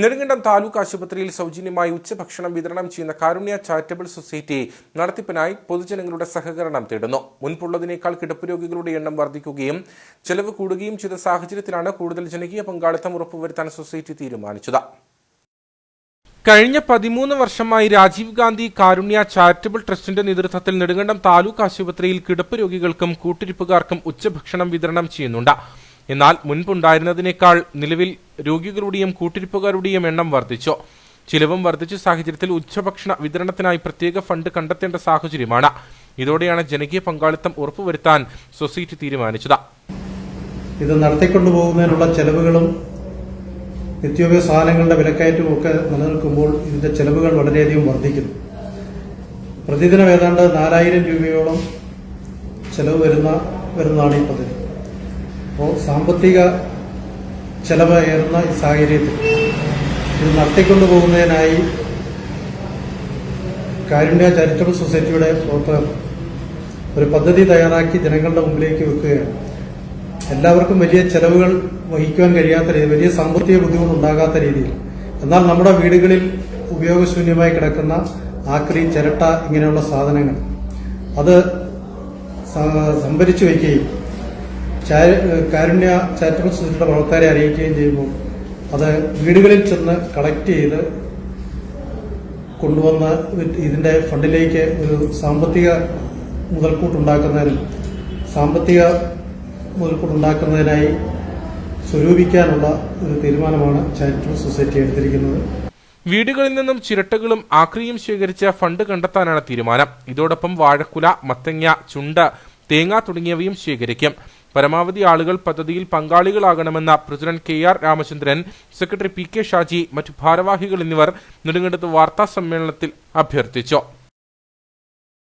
നെടുങ്കണ്ടം താലൂക്ക് ആശുപത്രിയിൽ സൗജന്യമായി ഉച്ചഭക്ഷണം വിതരണം ചെയ്യുന്ന കാരുണ്യ ചാരിറ്റബിൾ സൊസൈറ്റി നടത്തിപ്പിനായി പൊതുജനങ്ങളുടെ സഹകരണം തേടുന്നു. മുൻപുള്ളതിനേക്കാൾ കിടപ്പ് രോഗികളുടെ എണ്ണം വർദ്ധിക്കുകയും ചെലവ് കൂടുകയും ചെയ്ത സാഹചര്യത്തിലാണ് കൂടുതൽ ജനകീയ പങ്കാളിത്തം ഉറപ്പുവരുത്താൻ സൊസൈറ്റി തീരുമാനിച്ചത്. കഴിഞ്ഞ പതിമൂന്ന് വർഷമായി രാജീവ് ഗാന്ധി കാരുണ്യ ചാരിറ്റബിൾ ട്രസ്റ്റിന്റെ നേതൃത്വത്തിൽ നെടുങ്കണ്ടം താലൂക്ക് ആശുപത്രിയിൽ കിടപ്പ് രോഗികൾക്കും കൂട്ടിരിപ്പുകാർക്കും ഉച്ചഭക്ഷണം വിതരണം ചെയ്യുന്നുണ്ട്. എന്നാൽ മുൻപുണ്ടായിരുന്നതിനേക്കാൾ നിലവിൽ രോഗികളുടെയും കൂട്ടിരിപ്പുകാരുടെയും എണ്ണം വർദ്ധിച്ചു. ചിലവും വർദ്ധിച്ച സാഹചര്യത്തിൽ ഉച്ചഭക്ഷണ വിതരണത്തിനായി പ്രത്യേക ഫണ്ട് കണ്ടെത്തേണ്ട സാഹചര്യമാണ്. ഇതോടെയാണ് ജനകീയ പങ്കാളിത്തം ഉറപ്പുവരുത്താൻ സൊസൈറ്റി തീരുമാനിച്ചത്. ഇത് നടത്തിക്കൊണ്ടുപോകുന്നതിനുള്ള ചെലവുകളും നിത്യോപയോഗ സാധനങ്ങളുടെ വിലക്കയറ്റവും ഒക്കെ നിലനിൽക്കുമ്പോൾ ഇതിന്റെ ചെലവുകൾ വളരെയധികം വർദ്ധിക്കുന്നു. പ്രതിദിനം ഏതാണ്ട് നാലായിരം രൂപയോളം ചെലവ് വരുന്ന വരുന്നതാണ് ഈ പദ്ധതി. അപ്പോൾ സാമ്പത്തിക ചെലവ് ഏറുന്ന ഈ സാഹചര്യത്തിൽ. ഇത് നടത്തിക്കൊണ്ടു പോകുന്നതിനായി കാരുണ്യ ചാരിറ്റബിൾ സൊസൈറ്റിയുടെ പ്രവർത്തകർ ഒരു പദ്ധതി തയ്യാറാക്കി ജനങ്ങളുടെ മുമ്പിലേക്ക് വെക്കുകയാണ്. എല്ലാവർക്കും വലിയ ചെലവുകൾ വഹിക്കുവാൻ കഴിയാത്ത രീതി വലിയ സാമ്പത്തിക ബുദ്ധിമുട്ട് ഉണ്ടാകാത്ത രീതിയിൽ. എന്നാൽ നമ്മുടെ വീടുകളിൽ ഉപയോഗശൂന്യമായി കിടക്കുന്ന ആക്രി ചിരട്ട ഇങ്ങനെയുള്ള സാധനങ്ങൾ അത് സംഭരിച്ചു വയ്ക്കുകയും കാരുണ്യ ചാരിറ്റബിൾ സൊസൈറ്റിയുടെ പ്രവർത്തകരെ അറിയിക്കുകയും ചെയ്യുമ്പോൾ അത് വീടുകളിൽ ചെന്ന് കളക്ട് ചെയ്ത് കൊണ്ടുവന്ന ഇതിന്റെ ഫണ്ടിലേക്ക് ഒരു സാമ്പത്തിക മുതൽക്കൂട്ടുണ്ടാക്കുന്നതിനും സാമ്പത്തിക മുതൽക്കൂട്ടുണ്ടാക്കുന്നതിനായി സ്വരൂപിക്കാനുള്ള ഒരു തീരുമാനമാണ് ചാരിറ്റബിൾ സൊസൈറ്റി എടുത്തിരിക്കുന്നത്. വീടുകളിൽ നിന്നും ചിരട്ടകളും ആക്രിയും ശേഖരിച്ച ഫണ്ട് കണ്ടെത്താനാണ് തീരുമാനം. ഇതോടൊപ്പം വാഴക്കുല മത്തങ്ങ ചുണ്ട തേങ്ങ തുടങ്ങിയവയും ശേഖരിക്കും. പരമാവധി ആളുകൾ പദ്ധതിയിൽ പങ്കാളികളാകണമെന്ന president K R Ramachandran secretary P K Shaji മറ്റു ഭാരവാഹികൾ എന്നിവർ നെടുങ്കണ്ടത്ത് വാർത്താ സമ്മേളനത്തിൽ അഭ്യർത്ഥിച്ചു.